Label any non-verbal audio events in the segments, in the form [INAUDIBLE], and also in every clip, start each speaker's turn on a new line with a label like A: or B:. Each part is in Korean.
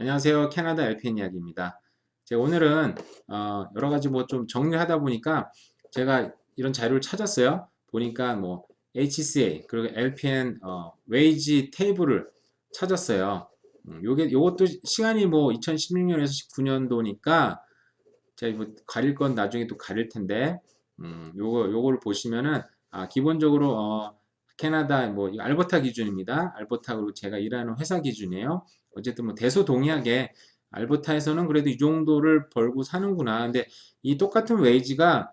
A: 안녕하세요. 캐나다 LPN 이야기입니다. 제가 오늘은 어, 여러 가지 뭐 좀 정리를 하다 보니까 제가 이런 자료를 찾았어요. 보니까 뭐 HCA 그리고 LPN 어, 웨이지 테이블을 찾았어요. 음, 요게 요것도 시간이 뭐 2016년에서 19년도니까 제가 뭐 가릴 건 나중에 또 가릴 텐데 음, 요거 요거를 보시면은 아, 기본적으로 어, 캐나다 뭐 알버타 기준입니다. 알버타 그리고 제가 일하는 회사 기준이에요. 어쨌든 뭐 대소동의하게 알버타에서는 그래도 이 정도를 벌고 사는구나. 근데 이 똑같은 웨이지가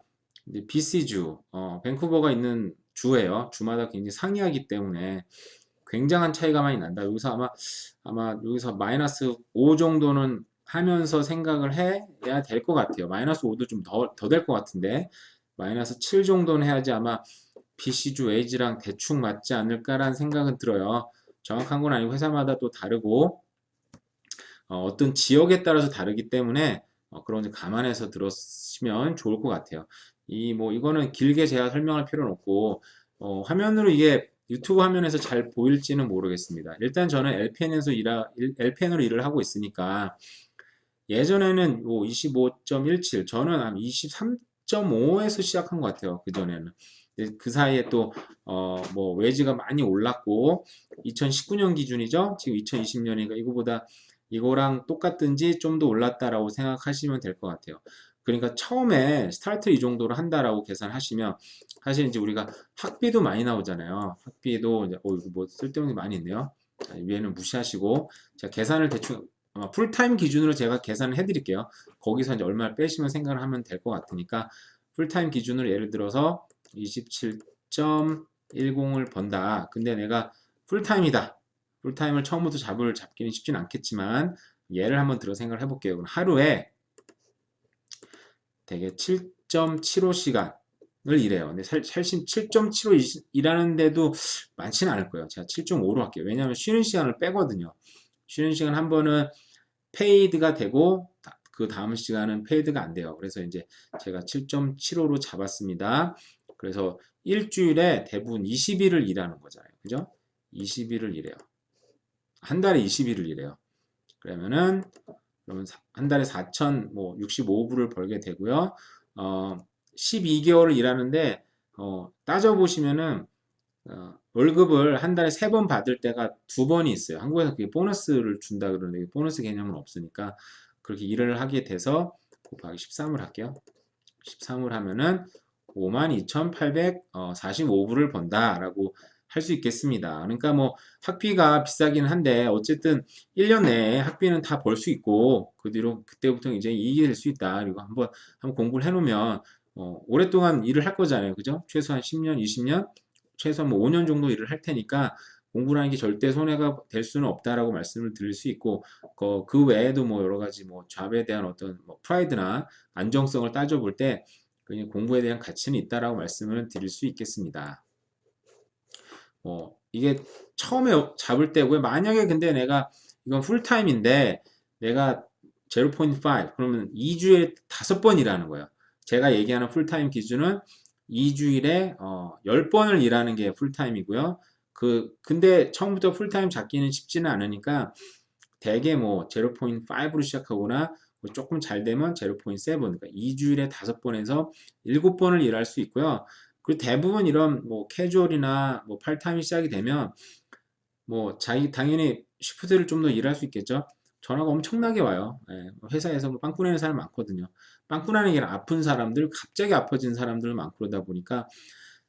A: BC주, 어, 밴쿠버가 있는 주예요. 주마다 굉장히 상이하기 때문에 굉장한 차이가 많이 난다. 여기서 아마 아마 여기서 마이너스 5 정도는 하면서 생각을 해야 될 것 같아요. 마이너스 5도 좀 더 더 될 것 같은데 마이너스 7 정도는 해야지 아마 BC주 웨이지랑 대충 맞지 않을까라는 생각은 들어요. 정확한 건 아니고 회사마다 또 다르고 어, 떤 지역에 따라서 다르기 때문에 어, 그런 점 감안해서 들었으면 좋을 것 같아요. 이 뭐 이거는 길게 제가 설명할 필요는 없고 어, 화면으로 이게 유튜브 화면에서 잘 보일지는 모르겠습니다. 일단 저는 LPN에서 일하, LPN으로 일을 하고 있으니까 예전에는 뭐 25.17 저는 한 23.5에서 시작한 것 같아요. 그 전에는 그 사이에 또 어뭐 웨지가 많이 올랐고 2019년 기준이죠. 지금 2020년이니까 이거보다 이거랑 똑같든지 좀 더 올랐다라고 생각하시면 될 것 같아요. 그러니까 처음에 스타트 이 정도로 한다라고 계산하시면 사실 이제 우리가 학비도 많이 나오잖아요. 학비도 이제 어 이거 뭐 쓸데없는 게 많이 있네요. 위에는 무시하시고 제가 계산을 대충 아마 풀타임 기준으로 제가 계산을 해드릴게요. 거기서 이제 얼마를 빼시면 생각을 하면 될 것 같으니까 풀타임 기준으로 예를 들어서 27.10을 번다. 근데 내가 풀타임이다. 풀타임을 처음부터 잡을 잡기는 쉽진 않겠지만 예를 한번 들어 생각을 해볼게요. 하루에 대개 7.75시간을 일해요. 근데 사실 7.75 일하는데도 많지는 않을 거예요. 제가 7.5로 할게요. 왜냐하면 쉬는 시간을 빼거든요. 쉬는 시간 한 번은 페이드가 되고 그 다음 시간은 페이드가 안 돼요. 그래서 이제 제가 7.75로 잡았습니다. 그래서 일주일에 대부분 20일을 일하는 거잖아요. 그죠? 20일을 일해요. 한 달에 20일을 일해요. 그러면은 그러면 한 달에 4,065불을 벌게 되고요. 어, 12개월을 일하는데 어, 따져 보시면은 어, 월급을 한 달에 세 번 받을 때가 두 번이 있어요. 한국에서 그게 보너스를 준다 그러는데 보너스 개념은 없으니까 그렇게 일을 하게 돼서 곱하기 13을 할게요. 13을 하면은 52,845불을 번다라고 할 수 있겠습니다. 그러니까 뭐 학비가 비싸긴 한데 어쨌든 1년 내에 학비는 다 벌 수 있고 그 뒤로 그때부터 이제 이익이 될 수 있다. 그리고 한번 한번 공부를 해놓으면 어, 오랫동안 일을 할 거잖아요. 그죠? 최소한 10년, 20년, 최소한 뭐 5년 정도 일을 할 테니까 공부라는 게 절대 손해가 될 수는 없다라고 말씀을 드릴 수 있고 그, 그 외에도 뭐 여러 가지 뭐 잡에 대한 어떤 뭐 프라이드나 안정성을 따져볼 때 그냥 공부에 대한 가치는 있다라고 말씀을 드릴 수 있겠습니다. 뭐 이게 처음에 잡을 때고요. 만약에 근데 내가 이건 풀타임인데 내가 0.5 그러면 2주에 5번 일하는 거예요. 제가 얘기하는 풀타임 기준은 2주일에 어, 10번을 일하는 게 풀타임이고요. 그 근데 처음부터 풀타임 잡기는 쉽지는 않으니까 대개 뭐 0.5로 시작하거나 뭐 조금 잘 되면 0.7 그러니까 2주일에 5번에서 7번을 일할 수 있고요. 그리고 대부분 이런 뭐 캐주얼이나 뭐 팔타임이 시작이 되면 뭐 자기 당연히 시프트를 좀 더 일할 수 있겠죠. 전화가 엄청나게 와요. 예, 회사에서 뭐 빵꾸 내는 사람 많거든요. 빵꾸 나는 게 아픈 사람들, 갑자기 아파진 사람들 많고 그러다 보니까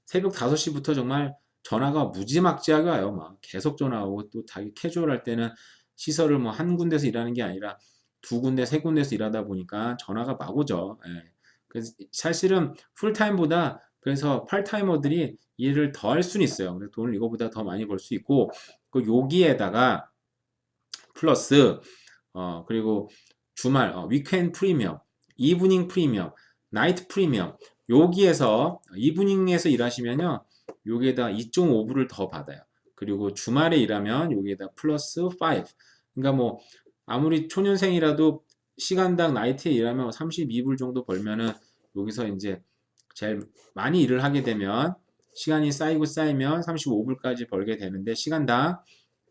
A: 새벽 5시부터 정말 전화가 무지막지하게 와요. 막 계속 전화 오고 또 자기 캐주얼 할 때는 시설을 뭐 한 군데서 일하는 게 아니라 두 군데, 세 군데서 일하다 보니까 전화가 막 오죠. 예. 그래서 사실은 풀타임보다 그래서 팔타이머들이 일을 더 할 수는 있어요. 돈을 이거보다 더 많이 벌 수 있고 그 여기에다가 플러스 어 그리고 주말 어, 위켄 프리미엄, 이브닝 프리미엄, 나이트 프리미엄 여기에서 이브닝에서 일하시면요. 여기에다 2.5불을 더 받아요. 그리고 주말에 일하면 여기에다 플러스 5. 그러니까 뭐 아무리 초년생이라도 시간당 나이트에 일하면 32불 정도 벌면은 여기서 이제 제일 많이 일을 하게 되면 시간이 쌓이고 쌓이면 35불까지 벌게 되는데 시간당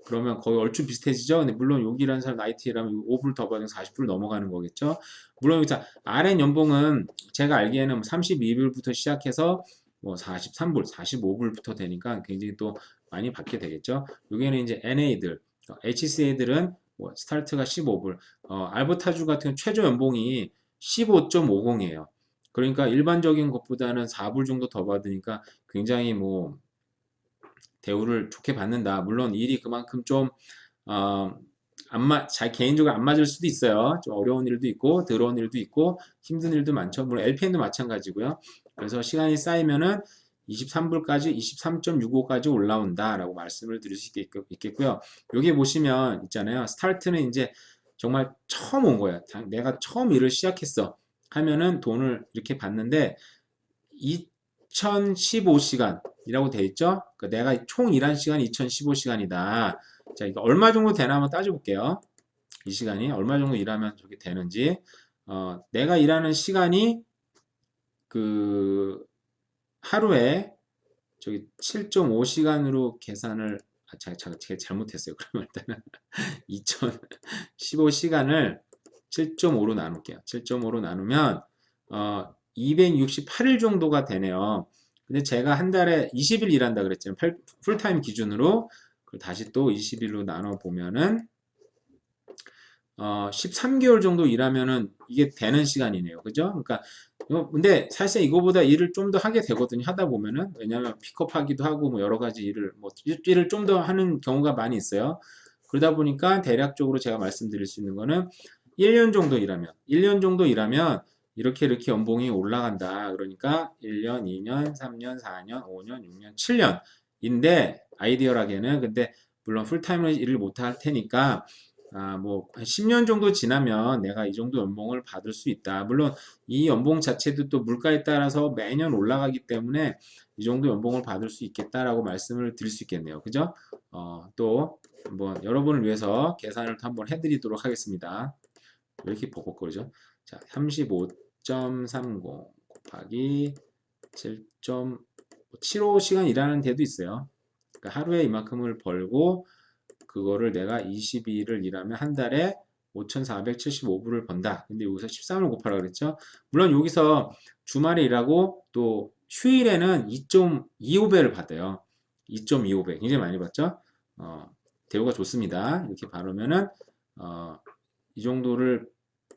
A: 그러면 거의 얼추 비슷해지죠. 근데 물론 여기라는 사람 IT라면 5불 더 받으면 40불 넘어가는 거겠죠. 물론 여기서 RN 연봉은 제가 알기에는 32불부터 시작해서 뭐 43불, 45불부터 되니까 굉장히 또 많이 받게 되겠죠. 여기는 이제 NA들, HCA들은 뭐 스타트가 15불, 어, 알버타주 같은 최저 연봉이 15.50이에요. 그러니까 일반적인 것보다는 4불 정도 더 받으니까 굉장히 뭐 대우를 좋게 받는다. 물론 일이 그만큼 좀 어, 안 맞, 자 개인적으로 안 맞을 수도 있어요. 좀 어려운 일도 있고, 더러운 일도 있고, 힘든 일도 많죠. 물론 LPN도 마찬가지고요. 그래서 시간이 쌓이면은 23불까지 23.65까지 올라온다라고 말씀을 드릴 수 있겠, 있겠고요. 여기 보시면 있잖아요. 스타트는 이제 정말 처음 온 거예요. 당- 내가 처음 일을 시작했어. 하면은 돈을 이렇게 받는데 2015시간이라고 돼 있죠? 그 내가 총 일한 시간이 2015시간이다. 자, 이거 얼마 정도 되나 한번 따져볼게요. 이 시간이 얼마 정도 일하면 저게 되는지. 어, 내가 일하는 시간이 그 하루에 저기 7.5시간으로 계산을 아, 제가 잘못했어요. 그러면 일단은 [LAUGHS] 2015시간을 7.5로 나눌게요. 7.5로 나누면 어, 268일 정도가 되네요. 근데 제가 한 달에 20일 일한다 그랬잖아요. 팔- 풀타임 기준으로 다시 또 20일로 나눠 보면은 어, 13개월 정도 일하면은 이게 되는 시간이네요. 그죠? 그러니까 이거 근데 사실 이거보다 일을 좀 더 하게 되거든요. 하다 보면은 왜냐하면 픽업하기도 하고 뭐 여러 가지 일을 뭐 일을 좀 더 하는 경우가 많이 있어요. 그러다 보니까 대략적으로 제가 말씀드릴 수 있는 거는 1년 정도 일하면 1년 정도 일하면 이렇게 이렇게 연봉이 올라간다. 그러니까 1년, 2년, 3년, 4년, 5년, 6년, 7년인데 아이디어라게는 근데 물론 풀타임으로 일을 못 할 테니까 아, 뭐, 한 10년 정도 지나면 내가 이 정도 연봉을 받을 수 있다. 물론 이 연봉 자체도 또 물가에 따라서 매년 올라가기 때문에 이 정도 연봉을 받을 수 있겠다라고 말씀을 드릴 수 있겠네요. 그죠? 어, 또 한번 여러분을 위해서 계산을 또 한번 해드리도록 하겠습니다. 왜 이렇게 벅벅거리죠? 자, 35.30 곱하기 7.75 시간 일하는 데도 있어요. 그러니까 하루에 이만큼을 벌고 그거를 내가 22일을 일하면 한 달에 5,475불을 번다. 근데 여기서 13을 곱하라 그랬죠. 물론 여기서 주말에 일하고 또 휴일에는 2.25배를 받아요. 2.25배. 굉장히 많이 받죠. 어, 대우가 좋습니다. 이렇게 바르면은 어, 이 정도를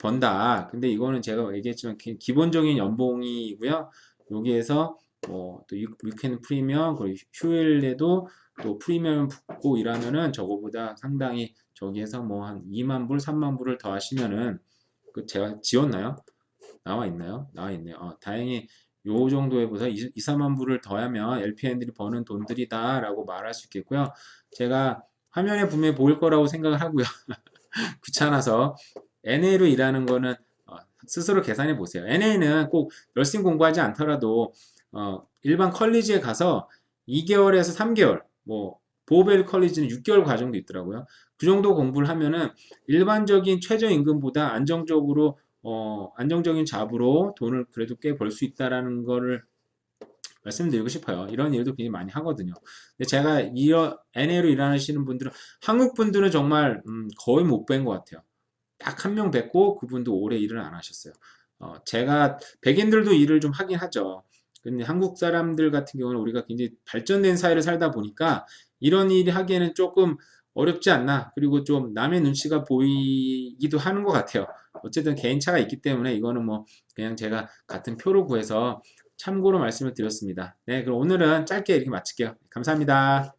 A: 번다. 근데 이거는 제가 얘기했지만 기- 기본적인 연봉이고요. 여기에서 뭐 또 위켄드 프리미엄 그리고 휴일에도 또 프리미엄 붙고 일하면은 저거보다 상당히 저기에서 뭐 한 2만 불, 3만 불을 더 하시면은 그 제가 지웠나요? 나와 있나요? 나와 있네요. 어, 다행히 요 정도에 보다 2, 3만 불을 더하면 LPN들이 버는 돈들이다라고 말할 수 있겠고요. 제가 화면에 분명히 보일 거라고 생각을 하고요. [LAUGHS] [LAUGHS] 귀찮아서 NA로 일하는 거는 어, 스스로 계산해 보세요. NA는 꼭 열심히 공부하지 않더라도 어, 일반 컬리지에 가서 2개월에서 3개월, 뭐 보벨 컬리지는 6개월 과정도 있더라고요. 그 정도 공부를 하면은 일반적인 최저임금보다 안정적으로 어, 안정적인 잡으로 돈을 그래도 꽤 벌 수 있다라는 거를 말씀드리고 싶어요. 이런 일도 굉장히 많이 하거든요. 근데 제가 이어 NA로 일하시는 분들은 한국 분들은 정말 음, 거의 못 뵌 것 같아요. 딱 한 명 뵙고 그분도 오래 일을 안 하셨어요. 어, 제가 백인들도 일을 좀 하긴 하죠. 근데 한국 사람들 같은 경우는 우리가 굉장히 발전된 사회를 살다 보니까 이런 일 하기에는 조금 어렵지 않나. 그리고 좀 남의 눈치가 보이기도 하는 것 같아요. 어쨌든 개인차가 있기 때문에 이거는 뭐 그냥 제가 같은 표로 구해서 참고로 말씀을 드렸습니다. 네, 그럼 오늘은 짧게 이렇게 마칠게요. 감사합니다.